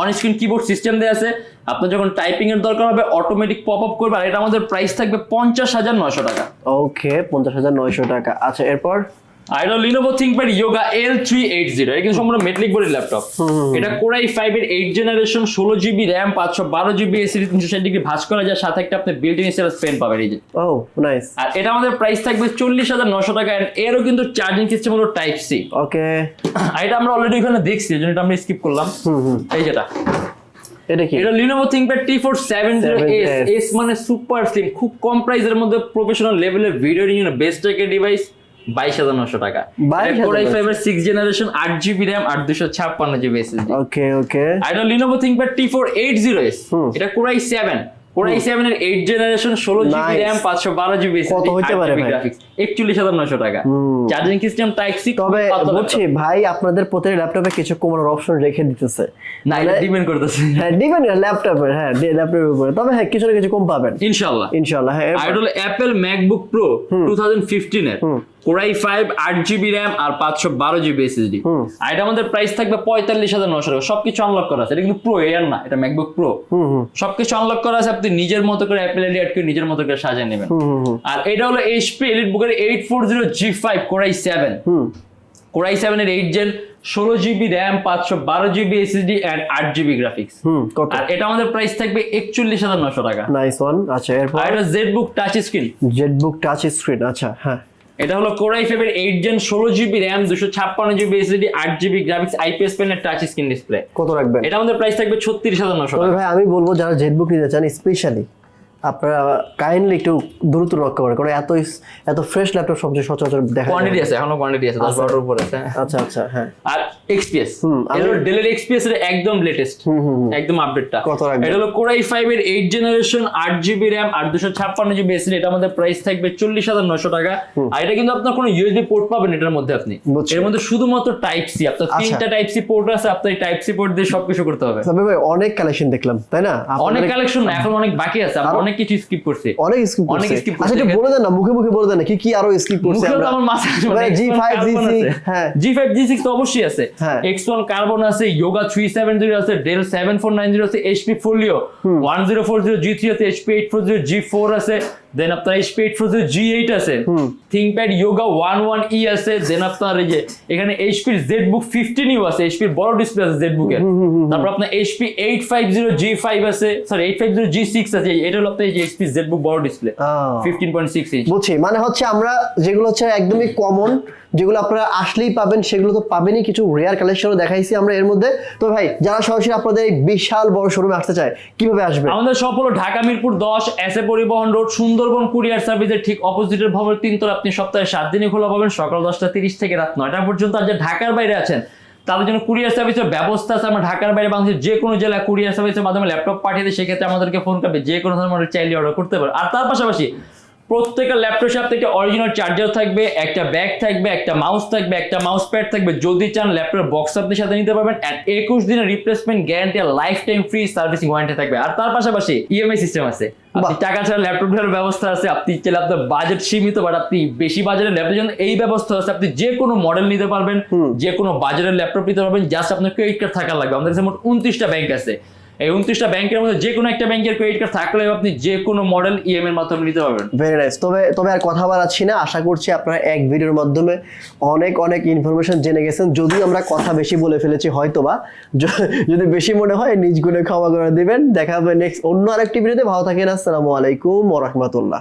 Speaker 1: অন স্ক্রিন কিবোর্ড সিস্টেম দেওয়া আছে। আপনার যখন টাইপিং এর দরকার হবে অটোমেটিক পপ আপ করবে আর এটা আমাদের প্রাইস থাকবে পঞ্চাশ হাজার নয়শো টাকা।
Speaker 2: ওকে পঞ্চাশ হাজার নয়শো টাকা। আচ্ছা এরপর?
Speaker 1: আর এটা এল থ্রি এইট জিরো এটা কিন্তু সম্পূর্ণ মেটলিক বোর্ডের ল্যাপটপ। এটা কোরাই ফাইভ এর এইট জেনারেশন ষোলো জিবি র্যাম পাঁচশো বারো জিবি এসিডি তিনশো ষাট ডিগ্রি ভাঁজ করা যায় সাথে একটা আপনি বিল্ট ইন পেন পাবেন এই যে।
Speaker 2: ও নাইস
Speaker 1: আর এটা আমাদের প্রাইস থাকবে চল্লিশ হাজার নশো টাকা and এরও কিন্তু চার্জিং সিস্টেম হলো টাইপ সি
Speaker 2: ওকে।
Speaker 1: আর এটা আমরা অলরেডি এখানে দেখছি এই জন্য এটা আমরা স্কিপ করলাম। এই যেটা।
Speaker 2: এটা কি?
Speaker 1: এটা সেভেন জিরো এস এস মানে সুপার স্লিম খুব কম প্রাইসের মধ্যে প্রফেশনাল লেভেলের ভিডিও এডিটিং বেস্ট একটা ডিভাইস বাইশ হাজার নশো টাকা।
Speaker 2: 22,900
Speaker 1: কোরাই ফাইভ এর সিক্স জেনারেশন আট জিবি র্যাম আট দুশো ছাপ্পান্ন জিবি এসএসডি
Speaker 2: ওকে ওকে
Speaker 1: এটা Lenovo ThinkPad T four eight zero S. এটা core i seven core i seven এর এইট জেনারেশন ষোলো জিবি র্যাম পাঁচশো বারো জিবি
Speaker 2: কত হইতে পারে?
Speaker 1: গ্রাফিক্স একচল্লিশ হাজার নশো টাকা। চার্জিং সিস্টেম টাইপ সি
Speaker 2: তবে বলছি ভাই আপনাদের প্রত্যেক ল্যাপটপে কিছু কমানোর অপশন রেখে দিতেছে।
Speaker 1: না এটা
Speaker 2: মানে-
Speaker 1: ডিপেন্ড করতেছে।
Speaker 2: হ্যাঁ ডিপেন্ড ল্যাপটপের হ্যাঁ ল্যাপটপের উপরে। তবে হ্যাঁ কিছু না কিছু কম পাবেন।
Speaker 1: ইনশাল্লাহ
Speaker 2: ইনশাল্লাহ হ্যাঁ
Speaker 1: এটা Apple MacBook pro two thousand fifteen এর।
Speaker 2: হুম।
Speaker 1: কোরাই ফাইভ আট জিবি র্যাম আর পাঁচশো বারো জিবি এসএসডি আর এটা আমাদের প্রাইস থাকবে পঁয়তাল্লিশ হাজার নশো টাকা। সবকিছু আনলক করা আছে। এটা কিন্তু প্রো এয়ার না। এটা ম্যাকবুক প্রো সবকিছু আনলক করা আছে আপনি নিজের মতো করে অ্যাপেল এডি করে নিজের মতো করে সাজিয়ে নেবেন। আর এটা হলো এইচপি এলিট বুকের eight four zero G five core i seven
Speaker 2: hmm.
Speaker 1: Core i seven এর এইট জেন ষোলো জিবি র্যাম পাঁচশো বারো জিবি এসএসডি অ্যান্ড আট জিবি গ্রাফিক্স
Speaker 2: হুম
Speaker 1: আর এটা আমাদের প্রাইস থাকবে একচল্লিশ হাজার নশো টাকা।
Speaker 2: নাইস ওয়ান আচ্ছা এরপর?
Speaker 1: এটা ZBook touch screen
Speaker 2: ZBook touch screen আচ্ছা হ্যাঁ।
Speaker 1: এটা হলো কোরাই ফেভের এইট জেন ষোলো জিবি র্যাম দুশো ছাপ্পান্ন জিবি এসএসডি আট জিবি গ্রাফিক্স আইপিএস পেনের টাচ স্ক্রিন ডিসপ্লে
Speaker 2: কত রাখবেন?
Speaker 1: এটা আমাদের প্রাইস থাকবে ছত্রিশ হাজার নশো
Speaker 2: ভাই আমি বলব যারা জেটবুক নিতে চান স্পেশালি আপনারা কাইন্ডলি একটু দ্রুত করেন কারণ এত এত ফ্রেশ ল্যাপটপ সবচেয়ে সচরাচর দেখা
Speaker 1: কোয়ান্টিটি আছে এখনও কোয়ান্টিটি আছে দশ বারোটার উপর আছে।
Speaker 2: আচ্ছা আচ্ছা হ্যাঁ।
Speaker 1: আর এক্সপিএস
Speaker 2: হুম, আমি-
Speaker 1: ডেলের এক্সপিএস এর একদম লেটেস্ট
Speaker 2: হুম হুম হুম।
Speaker 1: একদম আপডেটটা
Speaker 2: কত রাখবেন?
Speaker 1: এটা হলো কোরাই ফাইভ এর এইট জেনারেশন আট জিবি র্যাম আর দুশো ছাপ্পান্ন জিবি এসএসডি এটা আমাদের প্রাইস থাকবে চল্লিশ হাজার নশো টাকা। আর এটা কিন্তু আপনার কোনো ইউএসবি পোর্ট পাবেন এটার মধ্যে আপনি। এর মধ্যে শুধুমাত্র টাইপ সি আপনার
Speaker 2: আচ্ছা।
Speaker 1: তিনটা টাইপ সি পোর্ট আছে আপনার টাইপ সি পোর্ট দিয়ে সবকিছু করতে হবে।
Speaker 2: তবে ভাই অনেক কালেকশন দেখলাম তাই না?
Speaker 1: অনেক কালেকশন এখন অনেক বাকি আছে অনেক কিছু স্কিপ করছি।
Speaker 2: অনেক স্কিপ করছে। আচ্ছা। একটু বলে দেন না মুখে মুখে বলে দেন না কি কি আরও স্কিপ করছে আমরা?
Speaker 1: আমার মাথায় আসবে না।
Speaker 2: G
Speaker 1: X1
Speaker 2: five G
Speaker 1: Carbon
Speaker 2: six
Speaker 1: আছে।
Speaker 2: হ্যাঁ।
Speaker 1: G5 G6 তো অবশ্যই আছে।
Speaker 2: হ্যাঁ।
Speaker 1: X1 কার্বন আছে যোগা 370 আছে ডেল 7490 আছে HP ফোলিও 1040 G3 আছে HP 840 G4 আছে দেন আপনার HP 840 G8 আছে। ThinkPad Yoga 11e আছে দেন আপনার এই যে এখানে HP ZBook 15u আছে HP বড় ডিসপ্লে আছে ZBook এর। তারপর আপনার HP 850 G5 আছে সরি 850 G6 আছে এটা হলো এই যে HP ZBook বড় ডিসপ্লে 15.6 ইঞ্চ
Speaker 2: বুঝছি মানে হচ্ছে আমরা যেগুলো হচ্ছে একদমই কমন যেগুলো আপনারা আসলেই পাবেন সেগুলো তো পাবেনই কিছু রেয়ার কালেকশনও দেখাইছি আমরা এর মধ্যে। তো ভাই যারা সরাসরি আপনাদের এই বিশাল বড় শোরুমে আসতে চায় কীভাবে আসবে?
Speaker 1: আমাদের সব হলো ঢাকা মিরপুর দশ এস এ পরিবহন রোড সুন্দরবন কুরিয়ার সার্ভিসের ঠিক অপোজিটের ভবনের তিনতলা। আপনি সপ্তাহে সাত দিনই খোলা পাবেন সকাল দশটা তিরিশ থেকে রাত নয়টা পর্যন্ত। আর যে ঢাকার বাইরে আছেন তাদের জন্য কুরিয়ার সার্ভিসের ব্যবস্থা আছে, আমরা ঢাকার বাইরে বাংলাদেশের যে কোনো জেলায় কুরিয়ার সার্ভিসের মাধ্যমে ল্যাপটপ পাঠিয়ে দিই সেক্ষেত্রে আমাদেরকে ফোন করবে, যে কোনো ধরনের চাইলে অর্ডার করতে পারে। আর তার পাশাপাশি প্রত্যেকটা ল্যাপটপ সাথে একটা অরিজিনাল চার্জার থাকবে একটা ব্যাগ থাকবে একটা মাউস থাকবে একটা মাউস প্যাড থাকবে। যদি চান ল্যাপটপ বক্স আপনি সাথে নিতে পারবেন। অ্যান্ড একুশ দিনের রিপ্লেসমেন্ট গ্যারান্টি আর life time free servicing warranty থাকবে। আর তার পাশাপাশি ইএমআই সিস্টেম আছে। টাকা ছাড়া ল্যাপটপ নেওয়ার ব্যবস্থা আছে। আপনি চাইলে আপনার বাজেট সীমিত বাট আপনি বেশি বাজারের ল্যাপটপ জন্য এই ব্যবস্থা আছে। আপনি যে কোনো মডেল নিতে পারবেন যে কোনো বাজারের ল্যাপটপ নিতে পারবেন। জাস্ট আপনার ক্রেডিট কার্ড থাকা লাগবে। আমাদের কাছে মোট উনত্রিশটা ব্যাংক আছে। এই উনত্রিশটা ব্যাংকের মধ্যে যে কোনো একটা ব্যাংকের ক্রেডিট কার্ড থাকলে আপনি যে কোনো মডেল ইএম এর মাধ্যমে নিতে পারবেন।
Speaker 2: ভেরি নাইস তবে তবে আর কথা বাড়াচ্ছি না। আশা করছি আপনারা এক ভিডিওর মাধ্যমে অনেক অনেক ইনফরমেশন জেনে গেছেন। যদিও আমরা কথা বেশি বলে ফেলেছি হয়তো বা যদি বেশি মনে হয়, নিজ গুণে ক্ষমা করে দিবেন। দেখা হবে নেক্সট অন্য আরেকটি ভিডিওতে। ভালো থাকেন। আসসালামু আলাইকুম ওয়া রাহমাতুল্লাহ।